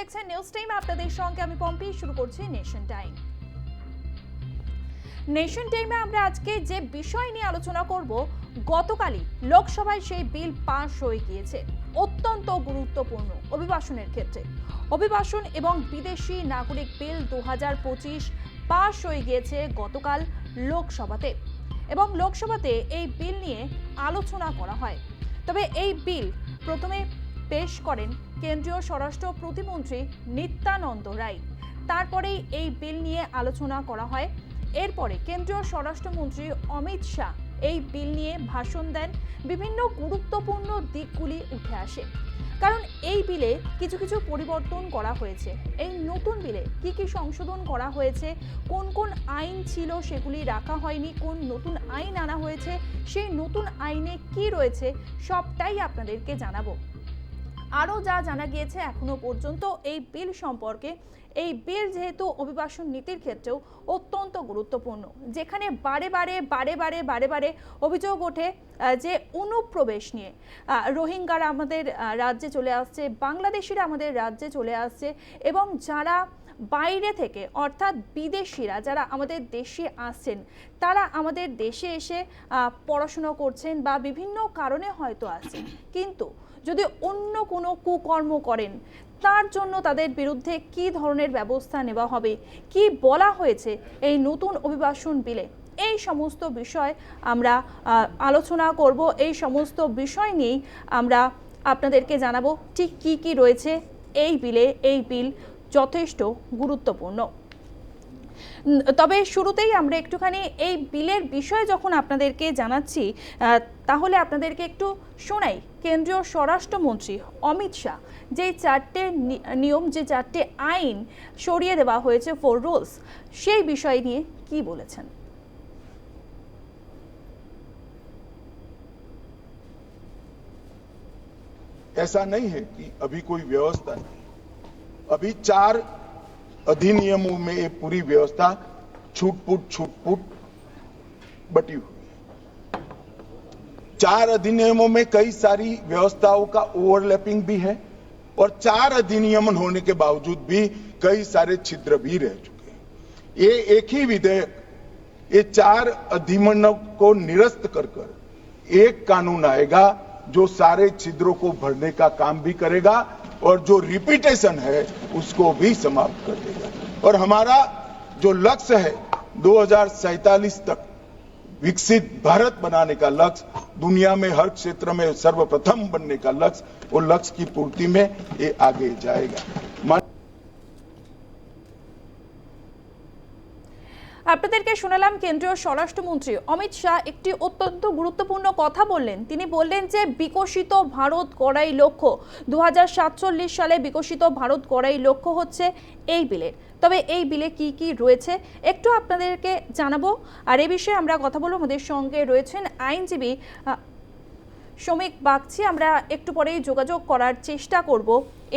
দেখছেন news time আপনাদের সঙ্গে আমি পম্পি, শুরু করছি নেশন টাইম নেশন টাইমে আমরা আজকে যে বিষয় নিয়ে আলোচনা করব, গতকালই লোকসভায় সেই বিল পাশ হয়ে গিয়েছে। অত্যন্ত গুরুত্বপূর্ণ অভিবাসনের ক্ষেত্রে। অভিবাসন এবং বিদেশি নাগরিক বিল দু পঁচিশ পাশ হয়ে গিয়েছে গতকাল লোকসভাতে। এবং লোকসভাতে এই বিল নিয়ে আলোচনা করা হয়। তবে এই বিল প্রথমে পেশ করেন কেন্দ্রীয় স্বরাষ্ট্র প্রতিমন্ত্রী নিত্যানন্দ রায়। তারপরেই এই বিল নিয়ে আলোচনা করা হয়। এরপরে কেন্দ্রীয় স্বরাষ্ট্রমন্ত্রী অমিত শাহ এই বিল নিয়ে ভাষণ দেন। বিভিন্ন গুরুত্বপূর্ণ দিকগুলি উঠে আসে। কারণ এই বিলে কিছু কিছু পরিবর্তন করা হয়েছে। এই নতুন বিলে কি কি সংশোধন করা হয়েছে? কোন কোন আইন ছিল সেগুলি রাখা হয়নি? কোন নতুন আইন আনা হয়েছে? সেই নতুন আইনে কি রয়েছে? সবটাই আপনাদেরকে জানাব। আরও যা জানা গিয়েছে এখনও পর্যন্ত এই বিল সম্পর্কে, এই বিল যেহেতু অভিবাসন নীতির ক্ষেত্রেও অত্যন্ত গুরুত্বপূর্ণ, যেখানে বারে বারে বারে বারে বারে বারে অভিযোগ ওঠে যে অনুপ্রবেশ নিয়ে রোহিঙ্গারা আমাদের রাজ্যে চলে আসছে, বাংলাদেশিরা আমাদের রাজ্যে চলে আসছে এবং যারা বাইরে থেকে, অর্থাৎ বিদেশিরা যারা আমাদের দেশে আসছেন, তারা আমাদের দেশে এসে পড়াশোনা করছেন বা বিভিন্ন কারণে হয়তো আসছেন কিন্তু যদি অন্য কোনো কুকর্ম করেন, তার জন্য তাদের বিরুদ্ধে কি ধরনের ব্যবস্থা নেওয়া হবে, কি বলা হয়েছে, এই নতুন অভিবাসন বিলে, এই সমস্ত বিষয় আমরা আলোচনা করব। এই সমস্ত বিষয় নিয়েই আমরা আপনাদেরকে জানাব, ঠিক কি কি রয়েছে এই বিলে, এই বিল যথেষ্ট গুরুত্বপূর্ণ উম, তবে শুরুতেই আমরা একটুখানি এই বিলের বিষয়ে যখন আপনাদেরকে জানাচ্ছি আহ, তাহলে আপনাদেরকে একটু শোনাই কেন্দ্রীয় স্বরাষ্ট্রমন্ত্রী অমিত শাহ যে চারটে নি- নিয়ম যে চারটে আইন সরিয়ে দেওয়া হয়েছে ফোর রুলস সেই বিষয় নিয়ে কি বলেছেন ऐसा नहीं है कि अभी कोई व्यवस्था नहीं अभी चार अधिनियमों में ये पूरी व्यवस्था छूटपुट छूटपुट बटी हुई चार अधिनियमों में कई सारी व्यवस्थाओं का ओवरलैपिंग भी है और चार अधिनियम होने के बावजूद भी कई सारे छिद्र भी रह चुके हैं। ये एक ही विधेयक, ये चार अधिनियमों को निरस्त कर कर एक कानून आएगा जो सारे छिद्रों को भरने का काम भी करेगा और जो रिपीटेशन है, उसको भी समाप्त कर देगा। और हमारा जो लक्ष्य है, दो तक विकसित भारत बनाने का लक्ष्य, दुनिया में हर क्षेत्र में सर्वप्रथम बनने का लक्ष्य, वो लक्ष्य की पूर्ति में ये आगे जाएगा। আপনাদেরকে শোনালাম কেন্দ্রীয় স্বরাষ্ট্রমন্ত্রী অমিত শাহ একটি অত্যন্ত গুরুত্বপূর্ণ কথা বললেন। তিনি বললেন যে, বিকশিত ভারত গড়াই লক্ষ্য। দু হাজার সাতচল্লিশ সালে বিকশিত ভারত গড়াই লক্ষ্য হচ্ছে এই বিলের তবে এই বিলে কি কি রয়েছে একটু আপনাদেরকে জানাব। আর এ বিষয়ে আমরা কথা বলব। আমাদের সঙ্গে রয়েছেন আইনজীবী শ্রমিক বাগচি। আমরা একটু পরেই যোগাযোগ করার চেষ্টা করব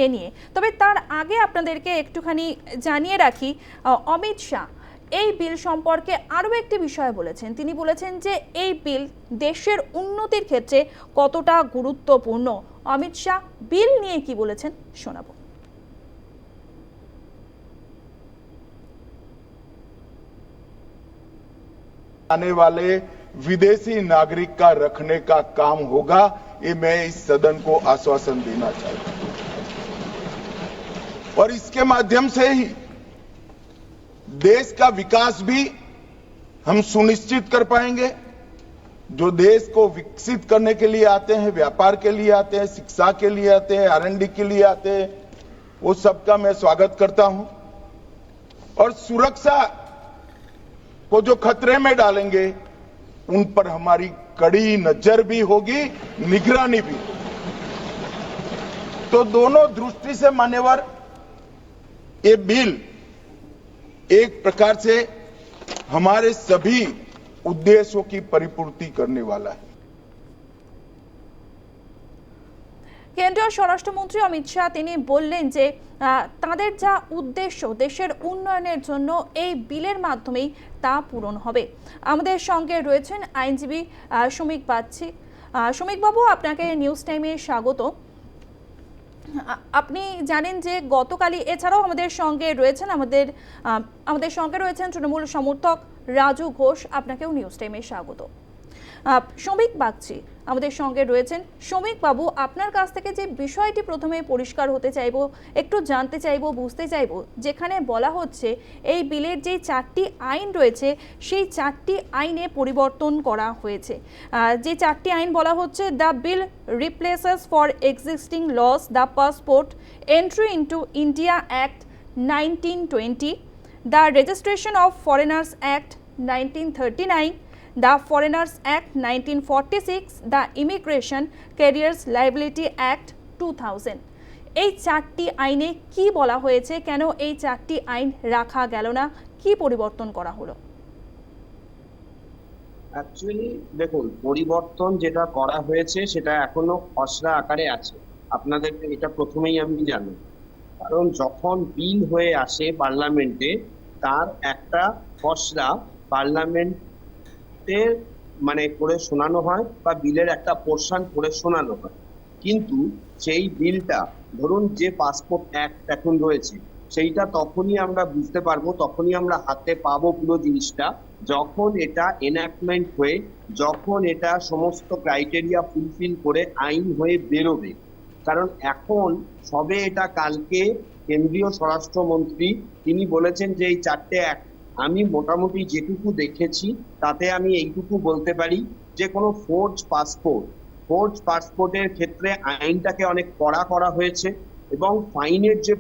এ নিয়ে। তবে তার আগে আপনাদেরকে একটুখানি জানিয়ে রাখি অমিত শাহ এই বিল সম্পর্কে আরও একটি বিষয় বলেছেন তিনি বলেছেন যে এই বিল দেশের উন্নতির ক্ষেত্রে কতটা গুরুত্বপূর্ণ অমিত শাহ বিল নিয়ে কি বলেছেন শোনাবো आने वाले विदेशी नागरिक का रखने का काम होगा ये मैं इस सदन को आश्वासन देना चाहता हूं और इसके माध्यम से ही देश का विकास भी हम सुनिश्चित कर पाएँगे। जो देश को विकसित करने के लिए आते हैं, व्यापार के लिए आते हैं, शिक्षा के लिए आते हैं आरएनडी के लिए आते हैं, वो सबका मैं स्वागत करता हूँ। और सुरक्षा को जो खतरे में डालेंगे, उन पर हमारी कड़ी नज़र भी होगी, निगरानी भी। तो दोनों दृष्टि से मान्यवर, ये बिल एक प्रकार से हमारे सभी उद्देश्यों की परिपूर्ति करने वाला है কেন্দ্রীয় স্বরাষ্ট্রমন্ত্রী অমিত শাহ তিনি বললেন যে আহ, তাদের যা উদ্দেশ্য দেশের উন্নয়নের জন্য এই বিলের মাধ্যমেই তা পূরণ হবে আমাদের সঙ্গে রয়েছেন আইনজীবী আহ, শ্রমিক বাগচি আহ, শ্রমিকবাবু আপনাকে নিউজ টাইমে স্বাগত আ- আপনি জানেন যে গতকালই এছাড়াও আমাদের সঙ্গে রয়েছেন আমাদের আমাদের সঙ্গে রয়েছেন তৃণমূল সমর্থক রাজু ঘোষ। আপনাকেও নিউজ টাইমে স্বাগত। শ্রমিক বাগচি। আমাদের সঙ্গে রয়েছেন শ্রমিক বাবু। আপনার কাছ থেকে যে বিষয়টি প্রথমে পরিষ্কার হতে চাইব, একটু জানতে চাইব, বুঝতে চাইব, যেখানে বলা হচ্ছে এই বিলের যে চারটি আইন রয়েছে, সেই চারটি আইনে পরিবর্তন করা হয়েছে। যে চারটি আইন বলা হচ্ছে, the bill replaces for existing laws the passport entry into India act nineteen twenty, the registration of foreigners act nineteen thirty nine the foreigners act nineteen forty six the immigration carriers liability act two thousand এই চারটি আইনে কি বলা হয়েছে? কেন এই চারটি আইন রাখা গেল না? কি পরিবর্তন করা হলো? অ্যাকচুয়ালি দেখুন, পরিবর্তন যেটা করা হয়েছে, সেটা এখনও খসড়া আকারে আছে। আপনাদেরকে এটা প্রথমেই আমি জানি কারণ যখন বিল হয়ে আসে পার্লামেন্টে, তার একটা খসড়া পার্লামেন্টে মানে করে শোনানো হয় বা বিলের একটা পোর্শন করে শোনানো হয়। কিন্তু সেই বিলটা, ধরুন যে পাসপোর্ট অ্যাক্ট এখন রয়েছে, সেইটা তখনই আমরা বুঝতে পারব, তখনই আমরা হাতে পাবো পুরো জিনিসটা। যখন এটা এনাক্টমেন্ট হয়ে, যখন এটা সমস্ত ক্রাইটেরিয়া ফুলফিল করে আইন হয়ে বেরোবে। কারণ এখন সবে এটা কালকে কেন্দ্রীয় স্বরাষ্ট্রমন্ত্রী, তিনি বলেছেন যে এই চারটে অ্যাক্ট আমি মোটামুটি যেটুকু দেখেছি, তাতে আমি এইটুকু বলতে পারি যে কোনো ফোর্জ পাসপোর্ট ফোর্জ পাসপোর্টের ক্ষেত্রে আইনটাকে অনেক কড়া করা হয়েছে এবং ফাইনের যে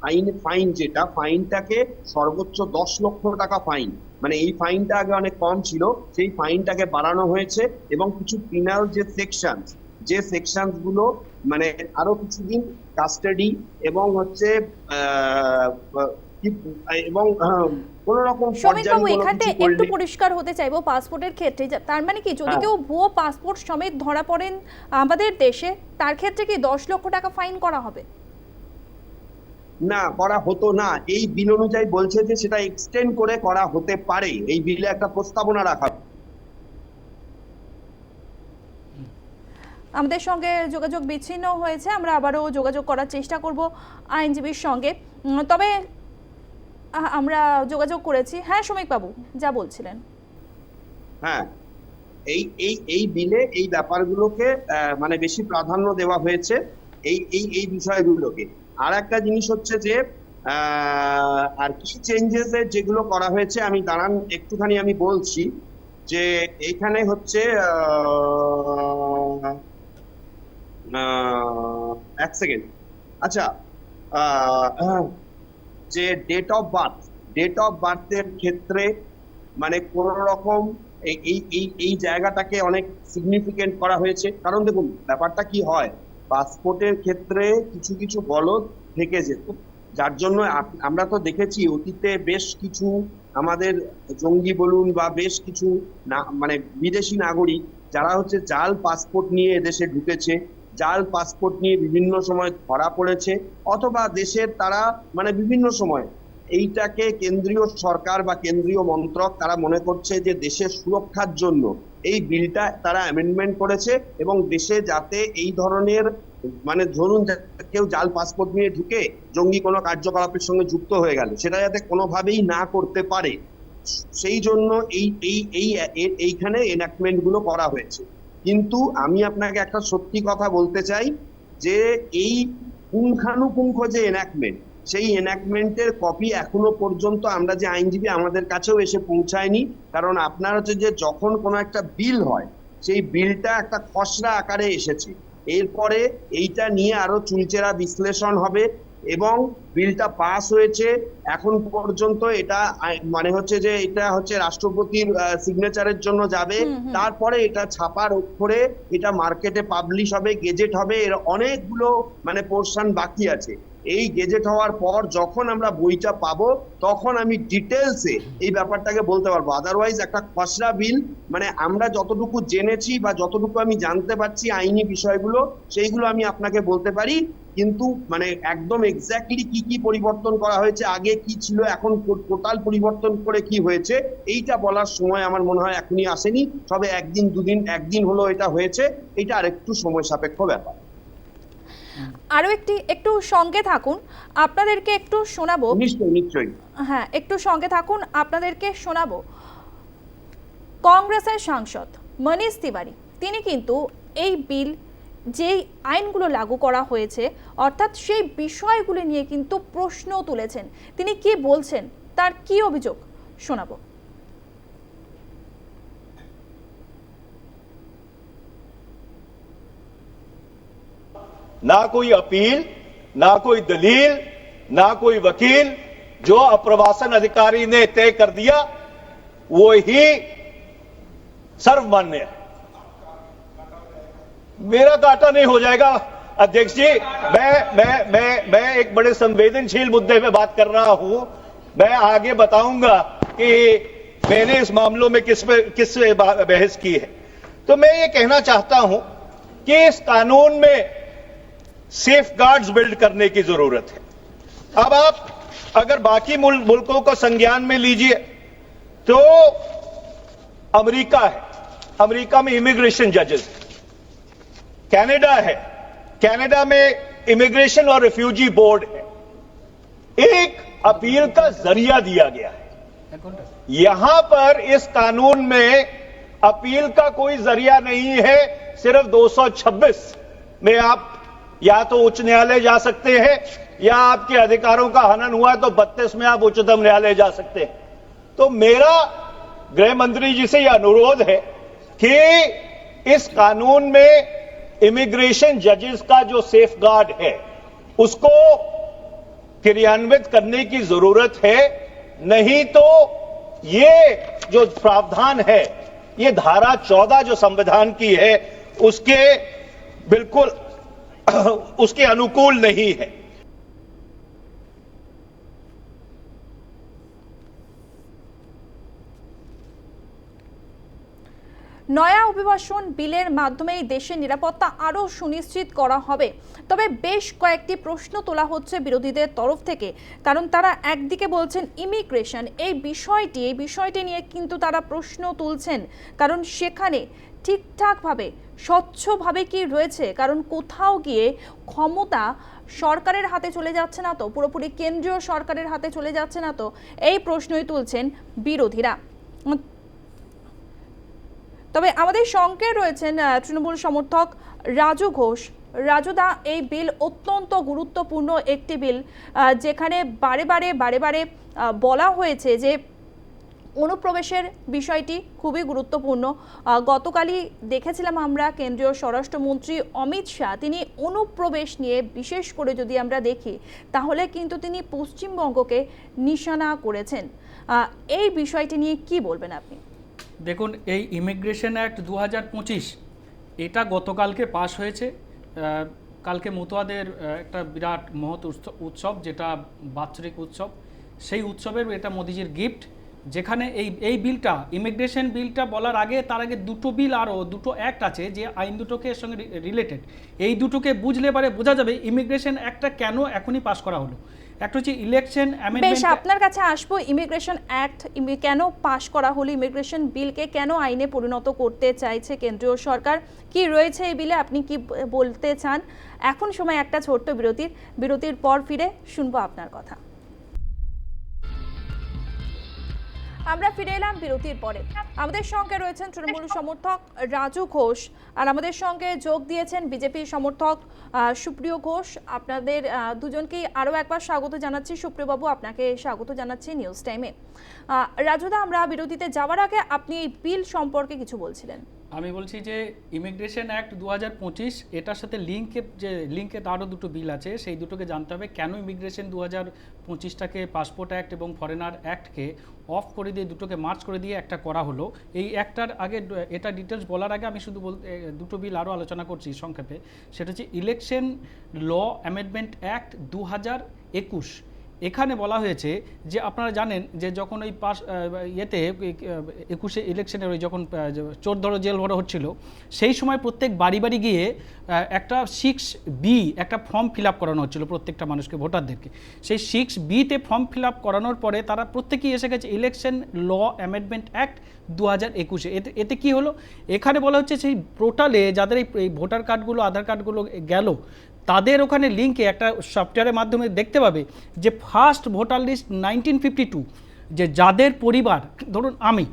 ফাইন ফাইন যেটা ফাইনটাকে সর্বোচ্চ দশ লক্ষ টাকা ফাইন মানে এই ফাইনটা আগে অনেক কম ছিল, সেই ফাইনটাকে বাড়ানো হয়েছে এবং কিছু পিনাল যে সেকশন যে সেকশনগুলো মানে আরও কিছুদিন কাস্টাডি এবং হচ্ছে এবং কোন রকম বাবু এখানে একটু পরিষ্কার হতে চাইব পাসপোর্টের ক্ষেত্রে। তার মানে কি যদি হ্যাঁ। কেউ ভুয়ো পাসপোর্ট সমেত ধরা পড়েন আমাদের দেশে তার ক্ষেত্রে কি দশ লক্ষ টাকা ফাইন করা হবে? না করা হতো না। এই বিল অনুযায়ী বলছে যে সেটা এক্সটেন্ড করে করা হতে পারে। এই বিলে একটা প্রস্তাবনা রাখা আমাদের সঙ্গে যোগাযোগ বিচ্ছিন্ন হয়েছে। আমরা আবারও যোগাযোগ করার চেষ্টা করব আইনজীবীর সঙ্গে। তবে আমরা যোগাযোগ করেছি। হ্যাঁ শ্রমিক বাবু যা বলছিলেন। হ্যাঁ এই এই এই বিলে এই ব্যাপারগুলোকে মানে বেশি প্রাধান্য দেওয়া হয়েছে এই এই এই বিষয়গুলোকে। আর একটা জিনিস হচ্ছে যে আর কি চেঞ্জেস যেগুলো করা হয়েছে, আমি দাঁড়ান, একটুখানি আমি বলছি যে এইখানে হচ্ছে এক সেকেন্ড আচ্ছা যে date of birth date of বার্থের ক্ষেত্রে মানে কোন রকম এই এই এই জায়গাটাকে অনেক সিগনিফিকেন্ট করা হয়েছে। কারণ দেখুন, ব্যাপারটা কি হয়? পাসপোর্টের ক্ষেত্রে কিছু কিছু গলদ থেকে যেত। যার জন্য আমরা তো দেখেছি অতীতে বেশ কিছু আমাদের জঙ্গি বলুন বা বেশ কিছু না মানে বিদেশি নাগরিক, যারা হচ্ছে জাল পাসপোর্ট নিয়ে এদেশে ঢুকেছে। জাল পাসপোর্ট নিয়ে বিভিন্ন সময় ধরা পড়েছে, অথবা দেশের তারা মানে বিভিন্ন সময় এইটাকে কেন্দ্রীয় সরকার বা কেন্দ্রীয় মন্ত্রক তারা মনে করছে যে দেশের সুরক্ষার জন্য এই বিলটা তারা অ্যামেন্ডমেন্ট করেছে এবং দেশে যাতে এই ধরনের মানে ধরুন কেউ জাল পাসপোর্ট নিয়ে ঢুকে জঙ্গি কোনো কার্যকলাপের সঙ্গে যুক্ত হয়ে গেল, সেটা যাতে কোনোভাবেই না করতে পারে। সেই জন্য এই এই এই এইখানে এনাক্টমেন্টগুলো করা হয়েছে। কিন্তু আমি আপনাকে একটা সত্যি কথা বলতে চাই যে এই পুঙ্খানুপুঙ্খ যে এনাকমেন্ট সেই এনাকমেন্টের কপি এখনও পর্যন্ত আমরা যে আইনজীবী আমাদের কাছেও এসে পৌঁছায়নি। কারণ আপনার হচ্ছে যে যখন কোনো একটা বিল হয়, সেই বিলটা একটা খসড়া আকারে এসেছে। এরপরে এইটা নিয়ে আরও চুলচেরা বিশ্লেষণ হবে। এবং বিলটা পাস হয়েছে। এখন পর্যন্ত এটা মানে হচ্ছে যে এটা হচ্ছে রাষ্ট্রপতির সিগনেচারের জন্য যাবে। তারপরে এটা ছাপার অক্ষরে এটা মার্কেটে পাবলিশ হবে গেজেট হবে এর অনেকগুলো মানে পোর্শন বাকি আছে। এই গেজেট হওয়ার পর যখন আমরা বইটা পাবো, তখন আমি ডিটেলসে এই ব্যাপারটাকে বলতে পারব। আদারওয়াইজ একটা খসড়া বিল মানে আমরা যতটুকু জেনেছি বা যতটুকু আমি জানতে পারছি আইনি বিষয়গুলো, সেইগুলো আমি আপনাকে বলতে পারি। কিন্তু মানে একদম এক্স্যাক্টলি কি কি পরিবর্তন করা হয়েছে, আগে কি ছিল, এখন টোটাল পরিবর্তন করে কি হয়েছে, এইটা বলার সময় আমার মনে হয় এখনই আসেনি। তবে একদিন, দুদিন, একদিন হলো এটা হয়েছে। এটা আরেকটু সময় সাপেক্ষ ব্যাপার। আরও একটি একটু সঙ্গে থাকুন আপনাদেরকে একটু শোনাবো। নিশ্চয়ই নিশ্চয়ই। হ্যাঁ একটু সঙ্গে থাকুন আপনাদেরকে শোনাবো। কংগ্রেসের সাংসদ মনীষ তিওয়ারি তিনি কিন্তু এই বিল যেই আইনগুলো লাগু করা হয়েছে অর্থাৎ সেই বিষয়গুলি নিয়ে কিন্তু প্রশ্ন তুলেছেন। তিনি কি বলছেন তার কি অভিযোগ? শোনাবো। ना कोई अपील, ना कोई दलील, ना कोई वकील, जो अप्रवासन अधिकारी ने तय कर दिया, वो ही सर्वमान्य है। मेरा काटा नहीं हो जाएगा। अध्यक्ष जी, मैं मैं मैं मैं एक बड़े संवेदनशील मुद्दे पे बात कर रहा हूँ। मैं आगे बताऊँगा कि मैंने इस मामलों में किस पे, किस बहस की है। तो मैं ये कहना चाहता हूँ कि इस कानून में सेफ़ गार्ड्स बिल्ड करने की ज़रूरत है। अब आप अगर बाकी मुल- मुल्कों को संज्ञान में लीजिए तो अमेरिका है। अमेरिका में इमिग्रेशन जजेस कनाडा है। कनाडा में इमिग्रेशन और रिफ्यूजी बोर्ड है। एक अपील का ज़रिया दिया गया है। यहाँ पर इस कानून में अपील का कोई ज़रिया नहीं है, सिर्फ़ 226 में आप या तो उच्च न्यायालय जा सकते हैं, या आपके अधिकारों का हनन हुआ तो 32 में आप उच्चतम न्यायालय जा सकते हैं। तो मेरा गृह मंत्री जी से यह अनुरोध है कि इस कानून में इमिग्रेशन जजेस का जो सेफ़ गार्ड है, उसको क्रियान्वित करने की ज़रूरत है। नहीं तो ये जो प्रावधान है, ये धारा 14 जो संविधान की है, उसके बिल्कुल उसके अनुकूल नहीं है নয়া অভিবাসন বিলের মাধ্যমেই দেশের নিরাপত্তা আরও সুনিশ্চিত করা হবে তবে বেশ কয়েকটি প্রশ্ন তোলা হচ্ছে বিরোধীদের তরফ থেকে কারণ তারা একদিকে বলছেন ইমিগ্রেশন এই বিষয়টি এই বিষয়টি নিয়ে কিন্তু তারা প্রশ্ন তুলছেন কারণ সেখানে ঠিকঠাকভাবে স্বচ্ছভাবে কি রয়েছে? কারণ কোথাও গিয়ে ক্ষমতা সরকারের হাতে চলে যাচ্ছে না তো, পুরোপুরি কেন্দ্রীয় সরকারের হাতে চলে যাচ্ছে না তো, এই প্রশ্নই তুলছেন বিরোধীরা। তবে আমাদের সঙ্গে রয়েছেন তৃণমূল সমর্থক রাজু ঘোষ। রাজুদা এই বিল অত্যন্ত গুরুত্বপূর্ণ একটি বিল যেখানে বারে বারে বারে বারে বলা হয়েছে যে অনুপ্রবেশের বিষয়টি খুবই গুরুত্বপূর্ণ। গতকালই দেখেছিলাম আমরা কেন্দ্রীয় স্বরাষ্ট্রমন্ত্রী অমিত শাহ। তিনি অনুপ্রবেশ নিয়ে বিশেষ করে যদি আমরা দেখি, তাহলে কিন্তু তিনি পশ্চিমবঙ্গকে নিশানা করেছেন। এই বিষয়টি নিয়ে কি বলবেন আপনি? দেখুন, এই ইমিগ্রেশন অ্যাক্ট দু হাজার পঁচিশ, এটা গতকালকে পাশ হয়েছে। কালকে মতুয়াদের একটা বিরাট মহৎ উৎস- উৎসব, যেটা বাৎসরিক উৎসব। সেই উৎসবের এটা মোদিজির গিফট যেখানে এই এই বিলটা ইমিগ্রেশন বিলটা বলার আগে তার আগে দুটো বিল আরও, দুটো অ্যাক্ট আছে যে আইন দুটোকে এর সঙ্গে রিলেটেড এই দুটোকে বুঝলে পারে বোঝা যাবে ইমিগ্রেশন অ্যাক্টটা কেন এখনই পাশ করা হলো। একটা হচ্ছে ইলেকশন বেশ, আপনার কাছে আসব ইমিগ্রেশন অ্যাক্ট কেন পাশ করা হলো ইমিগ্রেশন বিলকে কেন আইনে পরিণত করতে চাইছে কেন্দ্রীয় সরকার? কি রয়েছে এই বিলে? আপনি কি বলতে চান? এখন সময় একটা ছোট্ট বিরতির বিরতির পর ফিরে শুনব আপনার কথা। আমরা ফিরে এলাম বিরতির পরে। আমাদের সঙ্গে রয়েছেন তৃণমূল সমর্থক রাজু ঘোষ আর আমাদের সঙ্গে যোগ দিয়েছেন বিজেপি সমর্থক সুপ্রিয় ঘোষ। আপনাদের দুজনকেই আরও একবার স্বাগত জানাচ্ছি। সুপ্রিয়বাবু, আপনাকে স্বাগত জানাচ্ছি নিউজ টাইমে। রাজুদা, আমরা বিরতিতে যাওয়ার আগে আপনি এই বিল সম্পর্কে কিছু বলছিলেন। আমি বলছি যে ইমিগ্রেশন অ্যাক্ট দু হাজার পঁচিশ, এটার সাথে লিঙ্কে যে লিঙ্কে আরও দুটো বিল আছে, সেই দুটোকে জানতে হবে কেন ইমিগ্রেশন দু হাজার পঁচিশটাকে পাসপোর্ট অ্যাক্ট এবং ফরেনার অ্যাক্টকে অফ করে দিয়ে দুটোকে মার্চ করে দিয়ে একটা করা হলো। এই একটার আগে, এটা ডিটেলস বলার আগে আমি শুধু বল দুটো বিল আরও আলোচনা করছি সংক্ষেপে। সেটা হচ্ছে ইলেকশন ল অ্যামেন্ডমেন্ট অ্যাক্ট দু হাজার একুশ। এখানে বলা হয়েছে যে আপনারা জানেন যে যখন ওই আহ, ইয়েতে একুশে ইলেকশনের ওই যখন চোর ধরো জেল ভরো হচ্ছিল সেই সময় প্রত্যেক বাড়ি বাড়ি গিয়ে একটা সিক্স বি একটা ফর্ম ফিল আপ করানো হচ্ছিল প্রত্যেকটা মানুষকে ভোটারদেরকে। সেই সিক্স বিতে ফর্ম ফিল আপ করানোর পরে তারা প্রত্যেকেই এসে গেছে ইলেকশন ল অ্যামেন্ডমেন্ট অ্যাক্ট দু হাজার একুশে। এতে এতে কী হলো? এখানে বলা হচ্ছে সেই পোর্টালে যাদের এই ভোটার কার্ডগুলো আধার কার্ডগুলো গেল তাদের ওখানে লিঙ্কে একটা সফটওয়্যারের মাধ্যমে দেখতে পাবে যে first voter list nineteen fifty two যে যাদের পরিবার, ধরুন আমি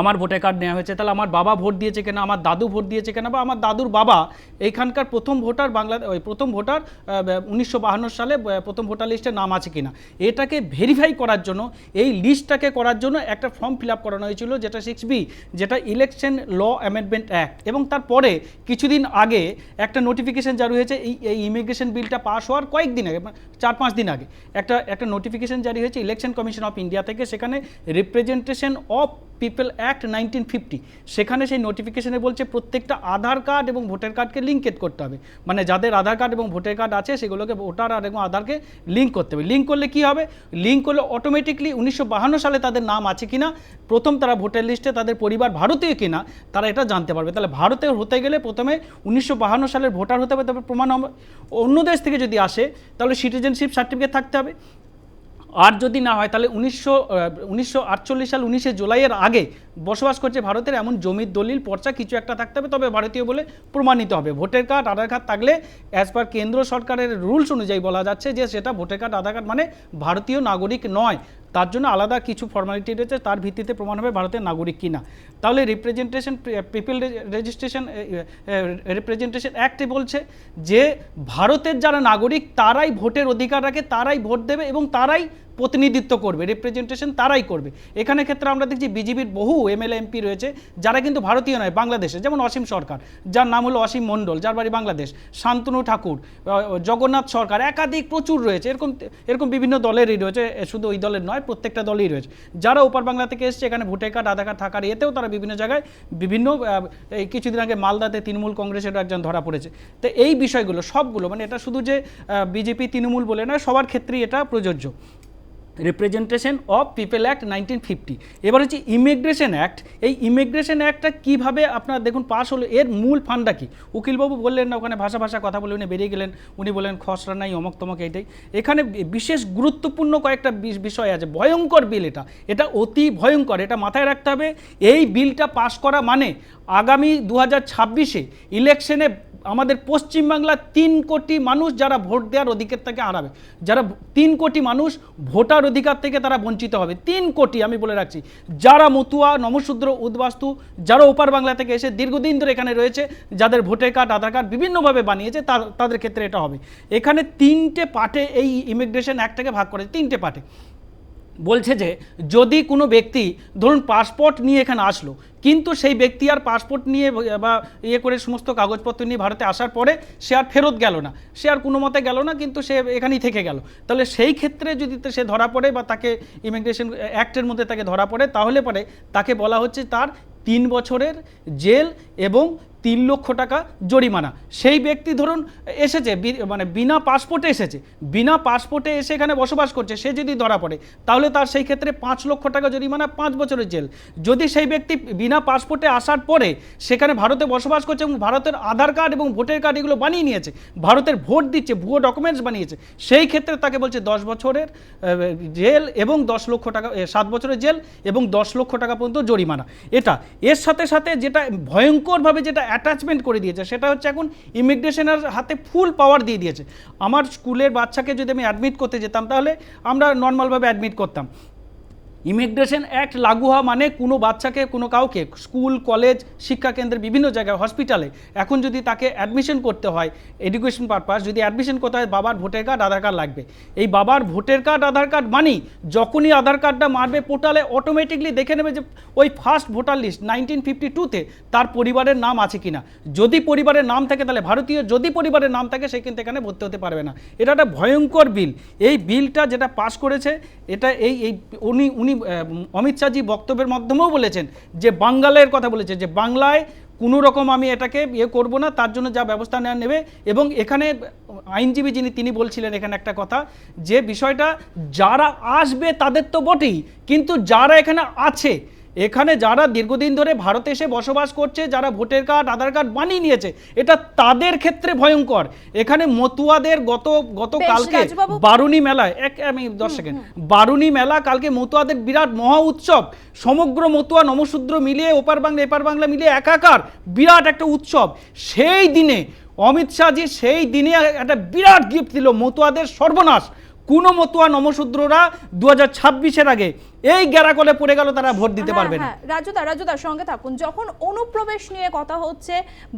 আমার ভোটার কার্ড নেওয়া হয়েছে, তাহলে আমার বাবা ভোট দিয়েছে কিনা? আমার দাদু ভোট দিয়েছে কিনা? বা আমার দাদুর বাবা এইখানকার প্রথম ভোটার বাংলা, ওই প্রথম ভোটার উনিশশো সালে প্রথম ভোটার লিস্টে নাম আছে কিনা? এটাকে ভেরিফাই করার জন্য, এই লিস্টটাকে করার জন্য একটা ফর্ম ফিল আপ করানো হয়েছিল, যেটা সিক্স বি যেটা ইলেকশন ল অ্যামেন্ডমেন্ট অ্যাক্ট এবং তারপরে কিছুদিন আগে একটা নোটিফিকেশন জারি হয়েছে, এই এই ইমিগ্রেশন বিলটা পাস হওয়ার কয়েকদিন আগে মানে চার পাঁচ দিন আগে। একটা একটা নোটিফিকেশন জারি হয়েছে ইলেকশন কমিশন অফ ইন্ডিয়া থেকে, সেখানে representation of people act nineteen fifty সেখানে সেই নোটিফিকেশনে বলছে প্রত্যেকটা আধার কার্ড এবং ভোটার কার্ডকে লিঙ্কেট করতে হবে। মানে যাদের আধার কার্ড এবং ভোটার কার্ড আছে, সেগুলোকে ভোটার আর এবং আধারকে লিঙ্ক করতে হবে। লিঙ্ক করলে কি হবে? লিঙ্ক করলে অটোমেটিকলি উনিশশো সালে তাদের নাম আছে কিনা, প্রথম তারা ভোটার লিস্টে তাদের পরিবার ভারতীয় কিনা, তারা এটা জানতে পারবে। তাহলে ভারতে হতে গেলে প্রথমে উনিশশো সালের ভোটার হতে হবে, তারপর প্রমাণ অন্য দেশ থেকে যদি আসে, তাহলে সিটিজেনশিপ সার্টিফিকেট থাকতে হবে। আর যদি না হয়, তাহলে উনিশশো উনিশশো সাল উনিশে জুলাইয়ের আগে বসবাস করছে ভারতের এমন জমির দলিল, পর্চা কিছু একটা থাকতে হবে, তবে ভারতীয় বলে প্রমাণিত হবে। ভোটের কার্ড, আধার কার্ড থাকলে অ্যাজ পার কেন্দ্র সরকারের রুলস অনুযায়ী বলা যাচ্ছে যে সেটা ভোটের কার্ড, আধার কার্ড মানে ভারতীয় নাগরিক নয়। তার জন্য আলাদা কিছু ফর্মালিটি রয়েছে, তার ভিত্তিতে প্রমাণ হবে ভারতের নাগরিক কিনা। তাহলে রিপ্রেজেন্টেশন পিপল রেজিস্ট্রেশন রিপ্রেজেন্টেশন অ্যাক্টে বলছে যে, ভারতের যারা নাগরিক, তারাই ভোটের অধিকার রাখে, তারাই ভোট দেবে এবং তারাই প্রতিনিধিত্ব করবে রিপ্রেজেন্টেশন তারাই করবে। এখানে ক্ষেত্রে আমরা দেখছি বিজেপির বহু এমএলএ এমপি রয়েছে, যারা কিন্তু ভারতীয় নয়, বাংলাদেশে। যেমন অসীম সরকার, যার নাম হলো অসীম মণ্ডল, যার বাড়ি বাংলাদেশ। শান্তনু ঠাকুর জগন্নাথ সরকার, একাধিক প্রচুর রয়েছে। এরকম এরকম বিভিন্ন দলেরই রয়েছে শুধু ওই দলের নয়, প্রত্যেকটা দলেই রয়েছে। যারা ওপার বাংলা থেকে এসছে, এখানে ভোটার কার্ড, আধার কার্ড থাকার এতেও তারা বিভিন্ন জায়গায় বিভিন্ন এই কিছুদিন আগে মালদাতে তৃণমূল কংগ্রেসের একজন ধরা পড়েছে। তো এই বিষয়গুলো, সবগুলো মানে এটা শুধু যে বিজেপি তৃণমূল বলে নয়, সবার ক্ষেত্রেই এটা প্রযোজ্য। Representation of people act nineteen fifty এবার হচ্ছে ইমিগ্রেশন অ্যাক্ট এই ইমিগ্রেশন অ্যাক্টটা কীভাবে আপনার দেখুন পাস হলো, এর মূল ফান্ডা কি? উকিলবাবু বললেন না, ওখানে ভাষা ভাষা কথা বলে উনি বেরিয়ে গেলেন। উনি বললেন, খসড়া নাই, অমক তমক এইটাই। এখানে বিশেষ গুরুত্বপূর্ণ কয়েকটা বিষয় আছে। ভয়ঙ্কর বিল এটা। এটা অতি ভয়ঙ্কর। এটা মাথায় রাখতে হবে। এই বিলটা পাস করা মানে আগামী দু হাজার ছাব্বিশে ইলেকশনে আমাদের পশ্চিমবাংলার তিন কোটি মানুষ যারা ভোট দেওয়ার অধিকার থেকে হারাবে। যারা তিন কোটি মানুষ ভোটার অধিকার থেকে তারা বঞ্চিত হবে। তিন কোটি, আমি বলে রাখছি। যারা মতুয়া, নমশূদ্র, উদ্বাস্তু, যারা ওপার বাংলা থেকে এসে দীর্ঘদিন ধরে এখানে রয়েছে, যাদের ভোটার কার্ড, আধার কার্ড বিভিন্নভাবে বানিয়েছে তাদের ক্ষেত্রে এটা হবে। এখানে তিনটে পার্টে এই ইমিগ্রেশন অ্যাক্টটাকে ভাগ করে, তিনটে পার্টে। বলছে যে, যদি কোনো ব্যক্তি, ধরুন পাসপোর্ট নিয়ে এখানে আসলো, কিন্তু সেই ব্যক্তি আর পাসপোর্ট নিয়ে বা ইয়ে করে সমস্ত কাগজপত্র নিয়ে ভারতে আসার পরে সে আর ফেরত গেল না। সে আর কোনো মতে গেল না, কিন্তু সে এখানেই থেকে গেল। তাহলে সেই ক্ষেত্রে যদি সে ধরা পড়ে বা তাকে ইমিগ্রেশন অ্যাক্টের মধ্যে তাকে ধরা পড়ে, তাহলে পরে তাকে বলা হচ্ছে তার তিন বছরের জেল এবং তিন লক্ষ টাকা জরিমানা। সেই ব্যক্তি ধরুন, এসেছে মানে বিনা পাসপোর্টে এসেছে। বিনা পাসপোর্টে এসে এখানে বসবাস করছে, সে যদি ধরা পড়ে, তাহলে তার সেই ক্ষেত্রে পাঁচ লক্ষ টাকা জরিমানা, পাঁচ বছরের জেল। যদি সেই ব্যক্তি বিনা পাসপোর্টে আসার পরে সেখানে ভারতে বসবাস করছে এবং ভারতের আধার কার্ড এবং ভোটের কার্ড এগুলো বানিয়ে নিয়েছে, ভারতের ভোট দিচ্ছে, ভুয়ো ডকুমেন্টস বানিয়েছে, সেই ক্ষেত্রে তাকে বলছে দশ বছরের জেল এবং দশ লক্ষ টাকা সাত বছরের জেল এবং দশ লক্ষ টাকা পর্যন্ত জরিমানা। এটা, এর সাথে সাথে যেটা ভয়ঙ্করভাবে যেটা অ্যাটাচমেন্ট করে দিয়েছে। সেটা হচ্ছে এখন ইমিগ্রেশনের হাতে ফুল পাওয়ার দিয়ে দিয়েছে। আমার স্কুলের বাচ্চাকে যদি আমি অ্যাডমিট করতে যেতাম, তাহলে আমরা নর্মালভাবে অ্যাডমিট করতাম। ইমিগ্রেশন অ্যাক্ট লাগু হওয়া মানে কোনো বাচ্চাকে, কোনো কাউকে স্কুল, কলেজ, শিক্ষা কেন্দ্রে বিভিন্ন জায়গায় হসপিটালে এখন যদি তাকে অ্যাডমিশন করতে হয় এডুকেশন পারপাস যদি অ্যাডমিশন করতে হয়, বাবার ভোটার কার্ড আধার কার্ড লাগবে। এই বাবার ভোটার কার্ড আধার কার্ড মানি যখনই আধার কার্ডটা মারবে পোর্টালে অটোমেটিকলি দেখে নেবে যে ওই first voter list nineteen fifty টুতে তার পরিবারের নাম আছে কিনা। যদি পরিবারের নাম থাকে, তাহলে ভারতীয় যদি পরিবারের নাম থাকে, সে কিন্তু এখানে ভর্তি হতে পারবে না। এটা একটা ভয়ঙ্কর বিল এই বিলটা যেটা পাস করেছে, এটা এই এই উনি উনি অমিত শাহজি বক্তব্যের মাধ্যমেও বলেছেন যে বাঙ্গালের কথা বলেছে, যে বাংলায় কোনো রকম আমি এটাকে ইয়ে করব না, তার জন্য যা ব্যবস্থা নেওয়া নেবে। এবং এখানে আইনজীবী যিনি, তিনি বলছিলেন এখানে একটা কথা যে বিষয়টা, যারা আসবে তাদের তো বটেই, কিন্তু যারা এখানে আছে এখানে যারা দীর্ঘদিন ধরে ভারতে এসে বসবাস করছে যারা ভোটার কার্ড আধার কার্ড বানিয়ে নিয়েছে এটা তাদের ক্ষেত্রে ভয়ঙ্কর। এখানে মতুয়াদের গত গত কালকে। বারুনি মেলায় এক আমি দশ সেকেন্ড। বারুনি মেলা কালকে মতুয়াদের বিরাট মহা উৎসব। সমগ্র মতুয়া নমশূদ্র মিলিয়ে ওপার বাংলা এপার বাংলা মিলিয়ে একাকার বিরাট একটা উৎসব। সেই দিনে অমিত শাহজি সেই দিনে একটা বিরাট গিফট দিল মতুয়াদের সর্বনাশ। কোনো মতুয়া নমশূদ্ররা দু হাজার ছাব্বিশের আগে এই গ্যারাকলে পড়ে গেল তারা ভোট দিতে হ্যাঁ, পারবে না। হ্যাঁ, রাজুদা রাজুদার সঙ্গে থাকুন। যখন অনুপ্রবেশ নিয়ে কথা হচ্ছে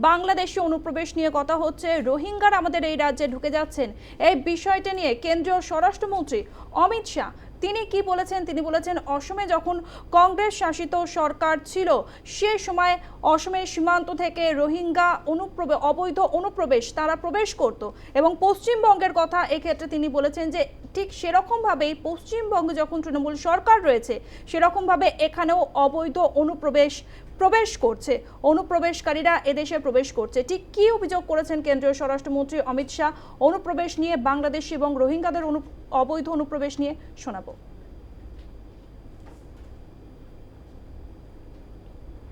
বাংলাদেশি অনুপ্রবেশ নিয়ে কথা হচ্ছে রোহিঙ্গারা আমাদের এই রাজ্যে ঢুকে যাচ্ছেন। এই বিষয়টা নিয়ে কেন্দ্রীয় স্বরাষ্ট্রমন্ত্রী অমিত শাহ তিনি কি বলেছেন? তিনি বলেছেন, অসমে যখন কংগ্রেস শাসিত সরকার ছিল, সে সময় অসমের সীমান্ত থেকে রোহিঙ্গা অনুপ্রবে, অবৈধ অনুপ্রবেশ তারা প্রবেশ করত। এবং পশ্চিমবঙ্গের কথা এক্ষেত্রে তিনি বলেছেন যে, ঠিক সেরকমভাবেই পশ্চিমবঙ্গে যখন তৃণমূল সরকার রয়েছে, সেরকমভাবে এখানেও অবৈধ অনুপ্রবেশ প্রবেশ করছে অনুপ্রবেশকারীরা এদেশে প্রবেশ করছে ঠিক কি অভিযোগ করেছেন কেন্দ্রীয় স্বরাষ্ট্রমন্ত্রী অমিত শাহ অনুপ্রবেশ নিয়ে বাংলাদেশি এবং রোহিঙ্গাদের অনু অবৈধ অনুপ্রবেশ নিয়ে শোনাবো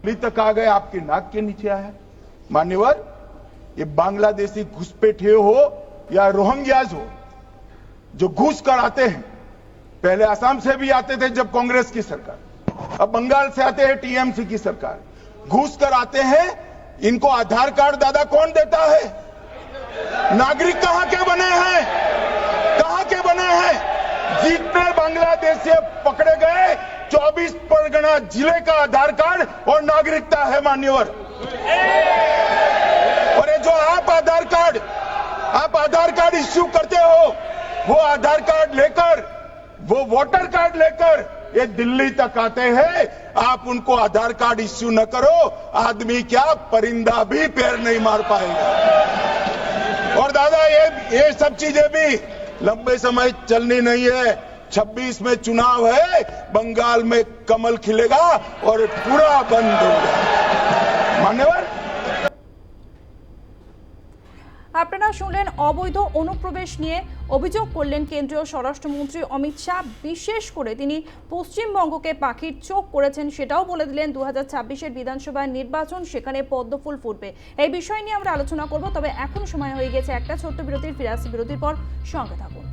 दिल्ली तक आ गए आपके नाक के नीचे आया मान्यवर ये बांग्लादेशी घुसपैठे हो या रोहिंग्याज हो जो घुस कर आते हैं पहले असम से भी आते थे जब कांग्रेस की सरकार अब बंगाल से आते हैं टीएमसी की सरकार। घुस कर आते हैं, इनको आधार कार्ड दादा कौन देता है? नागरिक कहाँ के बने हैं? कहाँ के बने हैं? जितने बांग्लादेशी पकड़े गए 24 परगना ज़िले का आधार कार्ड और नागरिकता है मान्यवर। और ये जो आप आधार कार्ड, आप आधार कार्ड इश्यू करते हो, वो आधार कार्ड लेकर, वो वोटर कार्ड लेकर ये दिल्ली तक आते हैं, आप उनको आधार कार्ड इश्यू न करो, आदमी क्या परिंदा भी पैर नहीं मार पाएगा। और दादा, ये ये सब चीज़ें भी लंबे समय चलनी नहीं है। 26 में चुनाव है, बंगाल में कमल खिलेगा और पूरा बंद होगा। मान्यवर? আপনারা শুনলেন অবৈধ অনুপ্রবেশ নিয়ে অভিযোগ করলেন কেন্দ্রীয় স্বরাষ্ট্রমন্ত্রী অমিত শাহ। বিশেষ করে তিনি পশ্চিমবঙ্গকে পাখির চোখ করেছেন সেটাও বলে দিলেন দু হাজার বিধানসভা নির্বাচন, সেখানে পদ্মফুল ফুটবে। এই বিষয় নিয়ে আমরা আলোচনা করব, তবে এখন সময় হয়ে গেছে একটা ছোট্ট বিরতির ফিরাসি বিরতির পর সঙ্গে থাকুন।